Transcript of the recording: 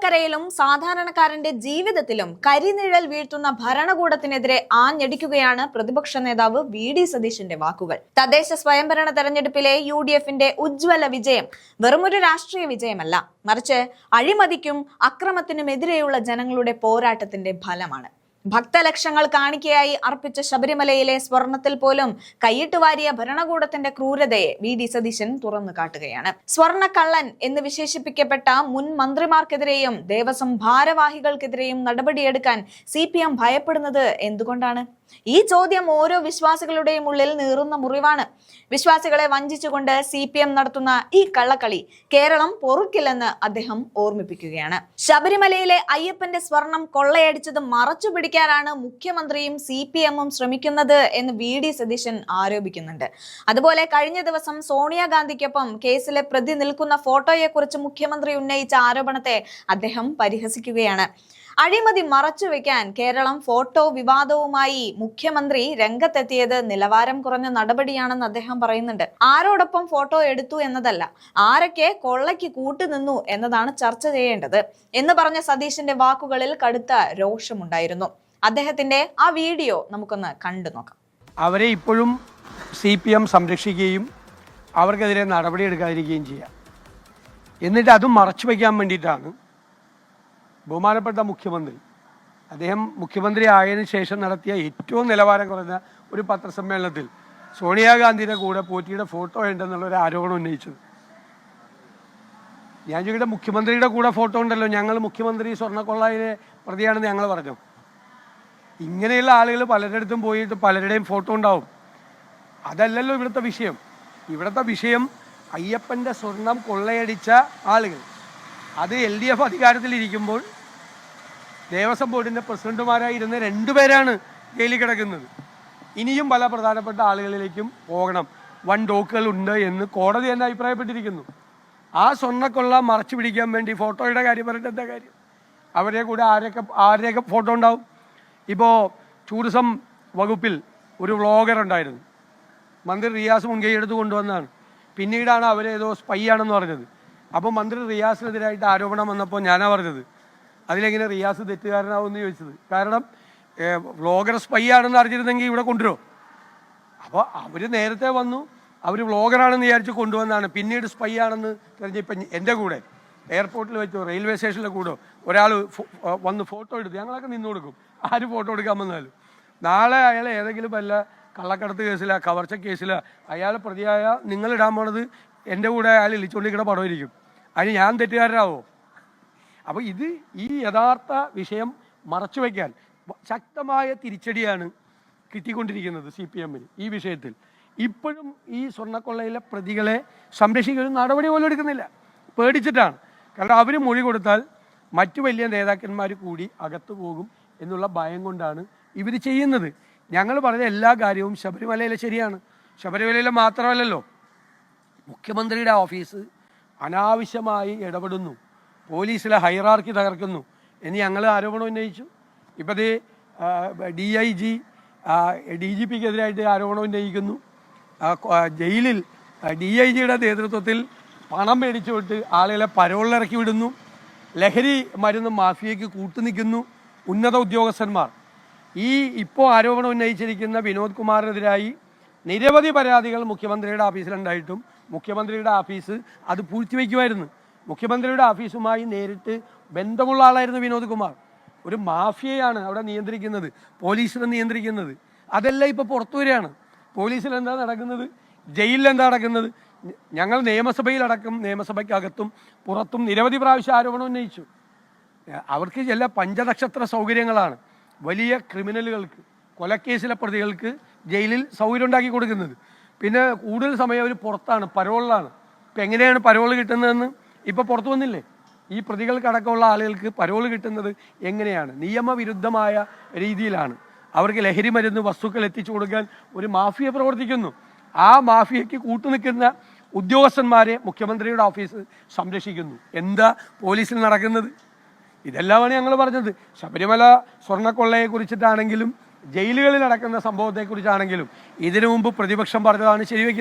കൊട്ടാരക്കരയിലും സാധാരണക്കാരന്റെ ജീവിതത്തിലും കരിനിഴൽ വീഴ്ത്തുന്ന ഭരണകൂടത്തിനെതിരെ ആഞ്ഞടിക്കുകയാണ് പ്രതിപക്ഷ നേതാവ് വി ഡി സതീശന്റെ വാക്കുകൾ. തദ്ദേശ സ്വയംഭരണ തെരഞ്ഞെടുപ്പിലെ യു ഡി എഫിന്റെ ഉജ്ജ്വല വിജയം വെറുമൊരു രാഷ്ട്രീയ വിജയമല്ല. മറിച്ച് അഴിമതിക്കും അക്രമത്തിനുമെതിരെയുള്ള ജനങ്ങളുടെ പോരാട്ടത്തിന്റെ ഫലമാണ്. ഭക്തലക്ഷങ്ങൾ കാണിക്കയായി അർപ്പിച്ച ശബരിമലയിലെ സ്വർണത്തിൽ പോലും കൈയിട്ട് വാരിയ ഭരണകൂടത്തിന്റെ ക്രൂരതയെ വി ഡി സതീശൻ തുറന്നു കാട്ടുകയാണ്. സ്വർണക്കള്ളൻ എന്ന് വിശേഷിപ്പിക്കപ്പെട്ട മുൻ മന്ത്രിമാർക്കെതിരെയും ദേവസ്വം ഭാരവാഹികൾക്കെതിരെയും നടപടിയെടുക്കാൻ സി ഭയപ്പെടുന്നത് എന്തുകൊണ്ടാണ്? ഈ ചോദ്യം ഓരോ വിശ്വാസികളുടെയും ഉള്ളിൽ നീറുന്ന മുറിവാണ്. വിശ്വാസികളെ വഞ്ചിച്ചുകൊണ്ട് സി പി എം നടത്തുന്ന ഈ കള്ളക്കളി കേരളം പൊറുക്കില്ലെന്ന് അദ്ദേഹം ഓർമ്മിപ്പിക്കുകയാണ്. ശബരിമലയിലെ അയ്യപ്പന്റെ സ്വർണം കൊള്ളയടിച്ചത് മറച്ചു പിടിക്കാനാണ് മുഖ്യമന്ത്രിയും സി പി എമ്മും ശ്രമിക്കുന്നത് എന്ന് വി ഡി സതീശൻ ആരോപിക്കുന്നുണ്ട്. അതുപോലെ കഴിഞ്ഞ ദിവസം സോണിയാഗാന്ധിക്കൊപ്പം കേസിലെ പ്രതി നിൽക്കുന്ന ഫോട്ടോയെക്കുറിച്ച് മുഖ്യമന്ത്രി ഉന്നയിച്ച ആരോപണത്തെ അദ്ദേഹം പരിഹസിക്കുകയാണ്. അഴിമതി മറച്ചുവെക്കാൻ കേരളം ഫോട്ടോ വിവാദവുമായി മുഖ്യമന്ത്രി രംഗത്തെത്തിയത് നിലവാരം കുറഞ്ഞ നടപടിയാണെന്ന് അദ്ദേഹം പറയുന്നുണ്ട്. ആരോടൊപ്പം ഫോട്ടോ എടുത്തു എന്നതല്ല ആരൊക്കെ കൊള്ളയ്ക്ക് കൂട്ടുനിന്നു എന്നതാണ് ചർച്ച ചെയ്യേണ്ടത് എന്ന് പറഞ്ഞ സതീശന്റെ വാക്കുകളിൽ കടുത്ത രോഷമുണ്ടായിരുന്നു. അദ്ദേഹത്തിന്റെ ആ വീഡിയോ നമുക്കൊന്ന് കണ്ടു നോക്കാം. അവരെ ഇപ്പോഴും സി പി എം സംരക്ഷിക്കുകയും അവർക്കെതിരെ നടപടിയെടുക്കാതിരിക്കുകയും ചെയ്യാം. എന്നിട്ട് അതും മറച്ചു വയ്ക്കാൻ വേണ്ടിയിട്ടാണ് ബഹുമാനപ്പെട്ട മുഖ്യമന്ത്രി. അദ്ദേഹം മുഖ്യമന്ത്രി ആയതിനു ശേഷം നടത്തിയ ഏറ്റവും നിലവാരം കുറഞ്ഞ ഒരു പത്രസമ്മേളനത്തിൽ സോണിയാഗാന്ധിയുടെ കൂടെ പോറ്റിയുടെ ഫോട്ടോ ഉണ്ടെന്നുള്ളൊരു ആരോപണം ഉന്നയിച്ചത്. ഞാൻ ചോദിക്കട്ടെ മുഖ്യമന്ത്രിയുടെ കൂടെ ഫോട്ടോ ഉണ്ടല്ലോ. ഞങ്ങൾ മുഖ്യമന്ത്രി സ്വർണക്കൊള്ളയിലെ പ്രതിയാണെന്ന് ഞങ്ങൾ പറഞ്ഞു. ഇങ്ങനെയുള്ള ആളുകൾ പലരിടത്തും പോയിട്ട് പലരുടെയും ഫോട്ടോ ഉണ്ടാവും. അതല്ലല്ലോ ഇവിടുത്തെ വിഷയം. ഇവിടുത്തെ വിഷയം അയ്യപ്പന്റെ സ്വർണം കൊള്ളയടിച്ച ആളുകൾ. അത് എൽ ഡി എഫ് അധികാരത്തിലിരിക്കുമ്പോൾ ദേവസ്വം ബോർഡിന്റെ പ്രസിഡന്റുമാരായിരുന്ന രണ്ടുപേരാണ് ജയിലിൽ കിടക്കുന്നത്. ഇനിയും പല പ്രധാനപ്പെട്ട ആളുകളിലേക്കും പോകണം. വൺ ഡോക്കുകൾ ഉണ്ട് എന്ന് കോടതി തന്നെ അഭിപ്രായപ്പെട്ടിരിക്കുന്നു. ആ സ്വർണക്കൊള്ള മറച്ചു പിടിക്കാൻ വേണ്ടി ഫോട്ടോയുടെ കാര്യം പറഞ്ഞിട്ട് എന്താ കാര്യം? അവരെ കൂടെ ആരൊക്കെ ആരെയൊക്കെ ഫോട്ടോ ഉണ്ടാവും? ഇപ്പോൾ ടൂറിസം വകുപ്പിൽ ഒരു വ്ളോഗർ ഉണ്ടായിരുന്നു. മന്ത്രി റിയാസ് മുൻകൈ എടുത്ത് കൊണ്ടുവന്നതാണ്. പിന്നീടാണ് അവരേതോ സ്പൈ ആണെന്ന് പറഞ്ഞത്. അപ്പോൾ മന്ത്രി റിയാസിനെതിരായിട്ട് ആരോപണം വന്നപ്പോൾ ഞാനാ പറഞ്ഞത്. അതിലെങ്ങനെ റിയാസ് തെറ്റുകാരനാവുമെന്ന് ചോദിച്ചത്. കാരണം വ്ളോഗർ സ്പൈ ആണെന്ന് അറിഞ്ഞിരുന്നെങ്കിൽ ഇവിടെ കൊണ്ടുവരുമോ അപ്പോൾ അവർ നേരത്തെ വന്നു. അവർ വ്ളോഗറാണെന്ന് വിചാരിച്ച് കൊണ്ടുവന്നാണ്. പിന്നീട് സ്പൈ ആണെന്ന് തെരഞ്ഞിപ്പം എന്റെ കൂടെ എയർപോർട്ടിൽ വെച്ചോ റെയിൽവേ സ്റ്റേഷനിലെ കൂടോ ഒരാൾ വന്ന് ഫോട്ടോ എടുത്ത് ഞങ്ങളൊക്കെ നിന്ന് കൊടുക്കും. ആര് ഫോട്ടോ എടുക്കാൻ വന്നാലും. നാളെ അയാൾ ഏതെങ്കിലും വല്ല കള്ളക്കടത്ത് കേസില കവർച്ച കേസില അയാൾ പ്രതിയായ നിങ്ങൾ ഇടാൻ പോണത് എന്റെ കൂടെ അയാൾ ഇളിച്ചുകൊണ്ടിരിക്കുന്ന പടമായിരിക്കും. അതിന് ഞാൻ തെറ്റുകാരനാവോ? അപ്പോൾ ഇത് ഈ യഥാർത്ഥ വിഷയം മറച്ചു വയ്ക്കാൻ ശക്തമായ തിരിച്ചടിയാണ് കിട്ടിക്കൊണ്ടിരിക്കുന്നത് സി പി എമ്മിന് ഈ വിഷയത്തിൽ. ഇപ്പോഴും ഈ സ്വർണക്കൊള്ളയിലെ പ്രതികളെ സംരക്ഷിക്കുന്ന നടപടി പോലും എടുക്കുന്നില്ല. പേടിച്ചിട്ടാണ്. കാരണം അവർ മൊഴി കൊടുത്താൽ മറ്റു വലിയ നേതാക്കന്മാർ കൂടി അകത്തു പോകും എന്നുള്ള ഭയം കൊണ്ടാണ് ഇവർ ചെയ്യുന്നത്. ഞങ്ങൾ പറഞ്ഞ എല്ലാ കാര്യവും ശബരിമലയിലെ ശരിയാണ്. ശബരിമലയിലെ മാത്രമല്ലല്ലോ. മുഖ്യമന്ത്രിയുടെ ഓഫീസ് അനാവശ്യമായി ഇടപെടുന്നു. പോലീസിലെ ഹൈറാർക്കി തകർക്കുന്നു. ഇനി ഞങ്ങൾ ആരോപണം ഉന്നയിച്ചു. ഇപ്പോൾ D I G D G പിക്കെതിരായിട്ട് ആരോപണം ഉന്നയിക്കുന്നു. ജയിലിൽ ഡി ഐ ജിയുടെ നേതൃത്വത്തിൽ പണം മേടിച്ചു വിട്ട് ആളുകളെ പരോളിലിറക്കി വിടുന്നു. ലഹരി മരുന്ന് മാഫിയയ്ക്ക് കൂട്ടുനിൽക്കുന്നു ഉന്നത ഉദ്യോഗസ്ഥന്മാർ. ഈ ഇപ്പോൾ ആരോപണം ഉന്നയിച്ചിരിക്കുന്ന വിനോദ് കുമാറിനെതിരായി നിരവധി പരാതികൾ മുഖ്യമന്ത്രിയുടെ ഓഫീസിലുണ്ടായിട്ടും മുഖ്യമന്ത്രിയുടെ ഓഫീസ് അത് പൂഴ്ത്തിവെക്കുമായിരുന്നു മുഖ്യമന്ത്രിയുടെ ഓഫീസുമായി നേരിട്ട് ബന്ധമുള്ള ആളായിരുന്നു വിനോദ് കുമാർ. ഒരു മാഫിയയാണ് അവിടെ നിയന്ത്രിക്കുന്നത് പോലീസിനെ നിയന്ത്രിക്കുന്നത്. അതെല്ലാം ഇപ്പോൾ പുറത്തു വരികയാണ്. പോലീസിൽ എന്താ നടക്കുന്നത്? ജയിലിൽ എന്താ നടക്കുന്നത്? ഞങ്ങൾ നിയമസഭയിലടക്കം നിയമസഭയ്ക്കകത്തും പുറത്തും നിരവധി പ്രാവശ്യം ആരോപണം ഉന്നയിച്ചു. അവർക്ക് ചില പഞ്ചനക്ഷത്ര സൗകര്യങ്ങളാണ് വലിയ ക്രിമിനലുകൾക്ക് കൊലക്കേസിലെ പ്രതികൾക്ക് ജയിലിൽ സൗകര്യം ഉണ്ടാക്കി കൊടുക്കുന്നത്. പിന്നെ കൂടുതൽ സമയം അവർ പുറത്താണ് പരോളിലാണ്. ഇപ്പം എങ്ങനെയാണ് പരോൾ കിട്ടുന്നതെന്ന്? ഇപ്പോൾ പുറത്തു വന്നില്ലേ? ഈ പ്രതികൾക്കടക്കമുള്ള ആളുകൾക്ക് പരോൾ കിട്ടുന്നത് എങ്ങനെയാണ്? നിയമവിരുദ്ധമായ രീതിയിലാണ്. അവർക്ക് ലഹരി മരുന്ന് വസ്തുക്കൾ എത്തിച്ചു കൊടുക്കാൻ ഒരു മാഫിയ പ്രവർത്തിക്കുന്നു. ആ മാഫിയയ്ക്ക് കൂട്ടുനിൽക്കുന്ന ഉദ്യോഗസ്ഥന്മാരെ മുഖ്യമന്ത്രിയുടെ ഓഫീസ് സംരക്ഷിക്കുന്നു. എന്താ പോലീസിൽ നടക്കുന്നത്? ഇതെല്ലാമാണ് ഞങ്ങൾ പറഞ്ഞത്. ശബരിമല സ്വർണക്കൊള്ളയെ കുറിച്ചിട്ടാണെങ്കിലും ജയിലുകളിൽ നടക്കുന്ന സംഭവത്തെക്കുറിച്ചാണെങ്കിലും ഇതിനു മുമ്പ് പ്രതിപക്ഷം പറഞ്ഞതാണ് ശരിവെക്കുന്നത്.